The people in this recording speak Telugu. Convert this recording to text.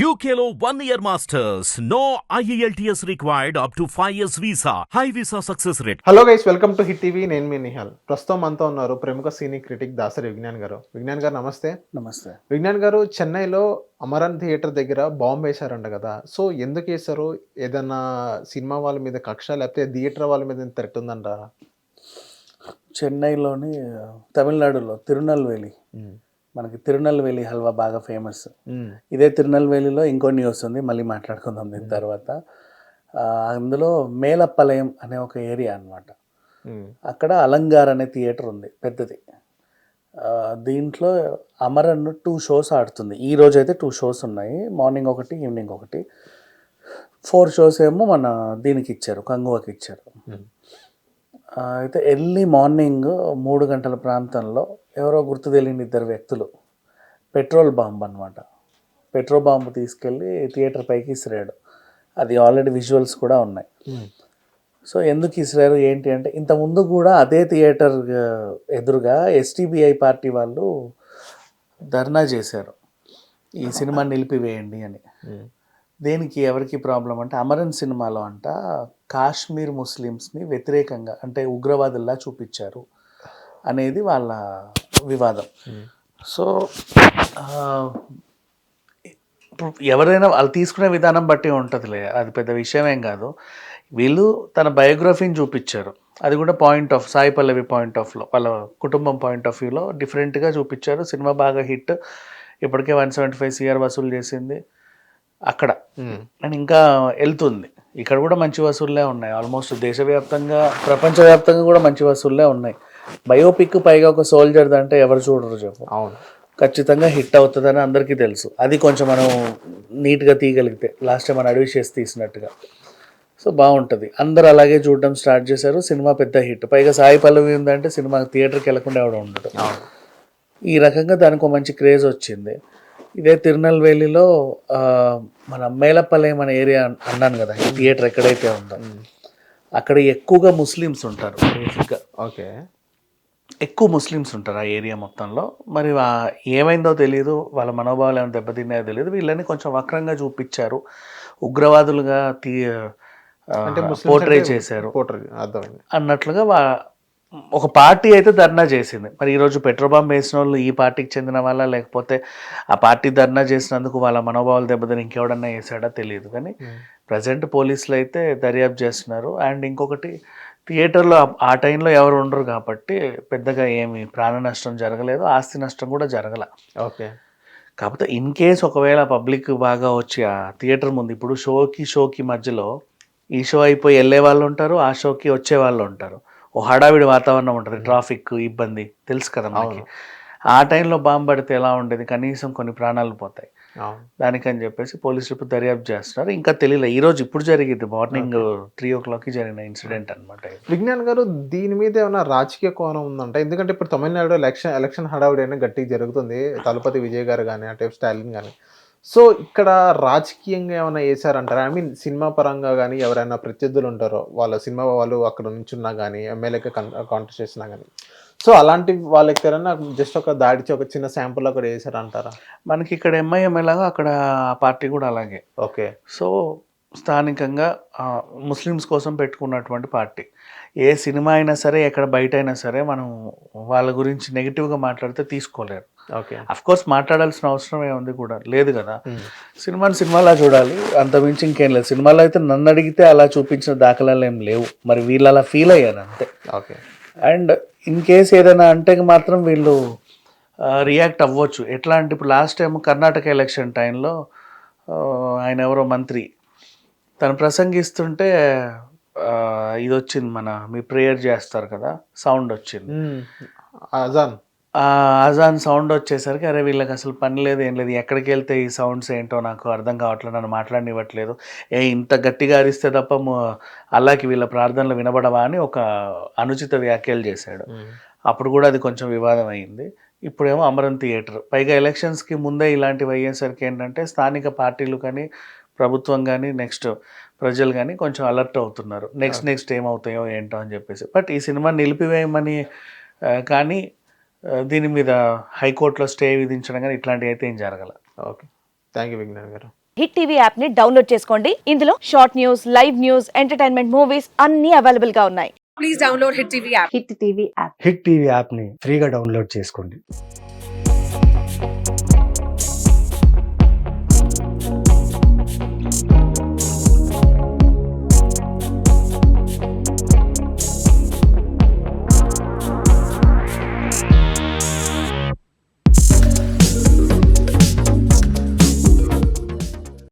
One year masters. No E IELTS required up to 5 years visa. High visa success rate. Hello guys welcome to Hit TV నేను మీ నిహాల్. ప్రస్తుతం మనతో ఉన్నారు ప్రముఖ సీనీ క్రిటిక్ దాసరి విజ్ఞాన్ గారు. విజ్ఞాన్ గారు నమస్తే. నమస్తే. విజ్ఞాన్ గారు చెన్నైలో అమరన్ థియేటర్ దగ్గర బాంబు వేశారంట కదా. సో ఎందుకు వేశారు? ఏదన్నా సినిమా వాళ్ళ మీద కక్ష లేకపోతే థియేటర్ వాళ్ళ మీద థ్రెట్ ఉందంటారా? చెన్నైలోని తమిళనాడులో తిరునల్వేలి. మనకి తిరునల్వేలి హల్వా బాగా ఫేమస్. ఇదే తిరునల్వేలిలో ఇంకో న్యూస్ ఉంది మళ్ళీ మాట్లాడుకుందాం దీని తర్వాత. అందులో మేలప్పలయం అనే ఒక ఏరియా అన్నమాట. అక్కడ అలంగార్ అనే థియేటర్ ఉంది పెద్దది. దీంట్లో అమరన్ టూ షోస్ ఆడుతుంది. ఈ రోజు అయితే టూ షోస్ ఉన్నాయి మార్నింగ్ ఒకటి ఈవినింగ్ ఒకటి. ఫోర్ షోస్ ఏమో మన దీనికి ఇచ్చారు కంగువకి ఇచ్చారు. అయితే ఎర్లీ మార్నింగ్ మూడు గంటల ప్రాంతంలో ఎవరో గుర్తు తెలియని ఇద్దరు వ్యక్తులు. పెట్రోల్ బాంబ్ అనమాట పెట్రోల్ బాంబు తీసుకెళ్ళి థియేటర్ పైకి ఇసిరాడు. అది ఆల్రెడీ విజువల్స్ కూడా ఉన్నాయి. సో ఎందుకు ఇసిరారు? ఏంటి అంటే ఇంత ముందు కూడా అదే థియేటర్ ఎదురుగా ఎస్టీబీఐ పార్టీ వాళ్ళు ధర్నా చేశారు. ఈ సినిమా నిలిపివేయండి అని. దేనికి ఎవరికి ప్రాబ్లం అంటే అమరన్ సినిమాలో అంట కాశ్మీర్ ముస్లిమ్స్ని వ్యతిరేకంగా అంటే ఉగ్రవాదుల్లా చూపించారు అనేది వాళ్ళ వివాదం. సో ఎవరైనా వాళ్ళు తీసుకునే విధానం బట్టి ఉంటుందిలే. అది పెద్ద విషయం ఏం కాదు. వీళ్ళు తన బయోగ్రఫీని చూపించారు. అది కూడా point of Sai Pallavi point ఆఫ్లో వాళ్ళ కుటుంబం పాయింట్ ఆఫ్ వ్యూలో డిఫరెంట్గా చూపించారు. సినిమా బాగా హిట్. ఇప్పటికే వన్ సెవెంటీ ఫైవ్ సిఆర్ వసూలు చేసింది. అక్కడ. అండ్ ఇంకా వెళ్తుంది. ఇక్కడ కూడా మంచి వసూళ్ళే ఉన్నాయి. ఆల్మోస్ట్ దేశవ్యాప్తంగా ప్రపంచవ్యాప్తంగా కూడా మంచి వసూళ్ళే ఉన్నాయి. బయోపిక్ పైగా ఒక సోల్జర్ అంటే ఎవరు చూడరు చెప్పు. అవును. ఖచ్చితంగా హిట్ అవుతుందని అందరికీ తెలుసు. అది కొంచెం మనం నీట్గా తీయగలిగితే లాస్ట్ టైం మన అడవి చేసి తీసినట్టుగా. సో బాగుంటుంది అందరు అలాగే చూడడం స్టార్ట్ చేశారు. సినిమా పెద్ద హిట్. పైగా సాయి పల్లవి ఉందంటే సినిమా థియేటర్కి వెళ్ళకుండా ఎవడ ఉండదు ఈ రకంగా దానికి ఒక మంచి క్రేజ్ వచ్చింది. ఇదే తిరునల్వేలిలో మన మేలపల్లెం అనే ఏరియా అన్నాను కదా థియేటర్ ఎక్కడైతే ఉందో. అక్కడ ఎక్కువగా ముస్లిమ్స్ ఉంటారు. బేసిక్గా ఓకే. ఎక్కువ ముస్లిమ్స్ ఉంటారు ఆ ఏరియా మొత్తంలో. మరి ఏమైందో తెలియదు వాళ్ళ మనోభావాలు ఏమైనా దెబ్బతిన్నాయో తెలియదు వీళ్ళని కొంచెం వక్రంగా చూపించారు. ఉగ్రవాదులుగా తీ పోర్ట్రే చేశారు. అన్నట్లుగా వా ఒక పార్టీ అయితే ధర్నా చేసింది. మరి ఈరోజు పెట్రోల్ బాంబ్ వేసిన వాళ్ళు ఈ పార్టీకి చెందిన వాళ్ళ? లేకపోతే ఆ పార్టీ ధర్నా చేసినందుకు వాళ్ళ మనోభావాలు దెబ్బతిని ఇంకెవడన్నా వేసాడో తెలియదు కానీ ప్రజెంట్ పోలీసులు అయితే దర్యాప్తు చేస్తున్నారు. అండ్ ఇంకొకటి థియేటర్లో ఆ- టైంలో ఎవరు ఉండరు కాబట్టి పెద్దగా ఏమి ప్రాణ నష్టం జరగలేదు ఆస్తి నష్టం కూడా జరగల. ఓకే. కాకపోతే ఇన్ కేస్ ఒకవేళ పబ్లిక్ బాగా వచ్చి ఆ థియేటర్ ముందు ఇప్పుడు షోకి షోకి మధ్యలో ఈ షో అయిపోయి వెళ్ళే వాళ్ళు ఉంటారు ఆ షోకి వచ్చే వాళ్ళు ఉంటారు. ఓ హడావిడి వాతావరణం ఉంటుంది ట్రాఫిక్ ఇబ్బంది తెలుసు కదా మనకి. ఆ టైంలో బాంబు పడితే ఎలా ఉండేది? కనీసం కొన్ని ప్రాణాలు పోతాయి. దానికని చెప్పేసి పోలీసులు ఇప్పుడు దర్యాప్తు చేస్తున్నారు. ఇంకా తెలియలే. ఈ రోజు ఇప్పుడు జరిగింది. మార్నింగ్ త్రీ ఓ క్లాక్కి జరిగిన ఇన్సిడెంట్ అనమాట విజ్ఞాన్ గారు దీని మీద ఏమైనా రాజకీయ కోణం ఉందంట? ఎందుకంటే ఇప్పుడు తమిళనాడు ఎలక్షన్ ఎలక్షన్ హడావుడి అనేది గట్టిగా జరుగుతుంది. తలపతి విజయ్ గారు కానీ అటే స్టాలిన్ కానీ సో ఇక్కడ రాజకీయంగా ఏమైనా వేసారంటారా ఐ మీన్ సినిమా పరంగా కానీ ఎవరైనా ప్రత్యర్థులు ఉంటారో వాళ్ళ సినిమా వాళ్ళు అక్కడ నుంచున్నా కానీ ఎమ్మెల్యేకి కాంటెస్ట్ చేసినా కానీ సో అలాంటి వాళ్ళకి ఎవరైనా జస్ట్ ఒక దాడిచి ఒక చిన్న శాంపుల్ అక్కడ వేసారంటారా మనకి ఇక్కడ ఎంఐఎం ఎలాగో అక్కడ పార్టీ కూడా అలాగే. ఓకే. సో స్థానికంగా ముస్లిమ్స్ కోసం పెట్టుకున్నటువంటి పార్టీ. ఏ సినిమా అయినా సరే ఎక్కడ బయట అయినా సరే మనం వాళ్ళ గురించి నెగిటివ్గా మాట్లాడితే తీసుకోలేరు. అఫ్ కోర్స్ మాట్లాడాల్సిన అవసరం ఏముంది కూడా? లేదు కదా. సినిమాని సినిమాలా చూడాలి. అంత మించి ఇంకేం లేదు. సినిమాలో అయితే నన్ను అడిగితే అలా చూపించిన దాఖలాలు ఏం లేవు. మరి వీళ్ళు అలా ఫీల్ అయ్యారు అంతే. ఓకే. అండ్ ఇన్ కేస్ ఏదైనా అంటే మాత్రం వీళ్ళు రియాక్ట్ అవ్వచ్చు. ఎట్లా అంటే ఇప్పుడు లాస్ట్ టైం కర్ణాటక ఎలక్షన్ టైంలో ఆయన ఎవరో మంత్రి తను ప్రసంగిస్తుంటే ఇది వచ్చింది మన మీ ప్రేయర్ చేస్తారు కదా. సౌండ్ వచ్చింది. అజాన్. అజాన్ సౌండ్ వచ్చేసరికి అరే వీళ్ళకి అసలు పని లేదు ఏం లేదు ఎక్కడికి వెళ్తే ఈ సౌండ్స్ ఏంటో నాకు అర్థం కావట్లేదు నన్ను మాట్లాడనివ్వట్లేదు. ఏ ఇంత గట్టిగా అరిస్తే తప్ప అల్లాకి వీళ్ళ ప్రార్థనలు వినబడవా అని ఒక అనుచిత వ్యాఖ్యలు చేశాడు. అప్పుడు కూడా అది కొంచెం వివాదం అయింది. ఇప్పుడేమో అమరన్ థియేటర్. పైగా ఎలక్షన్స్కి ముందే ఇలాంటివి అయ్యేసరికి ఏంటంటే స్థానిక పార్టీలు కానీ ప్రభుత్వం కానీ నెక్స్ట్ ప్రజలు కానీ కొంచెం అలర్ట్ అవుతున్నారు. నెక్స్ట్ నెక్స్ట్ ఏమవుతాయో ఏంటో అని చెప్పేసి. బట్ ఈ సినిమా నిలిపివేయమని కానీ దీని మీద హైకోర్టులో స్టే విధించడం కానీ ఇట్లాంటివి అయితే ఏం జరగల. ఓకే. థ్యాంక్ యూ విజ్ఞాన్ గారు. హిట్ టీవీ యాప్ని డౌన్లోడ్ చేసుకోండి. ఇందులో short news live news entertainment movies అన్ని అవైలబుల్గా ఉన్నాయి. Please download Hit TV app. Hit TV app. Hit TV యాప్ని ఫ్రీగా డౌన్లోడ్ చేసుకోండి.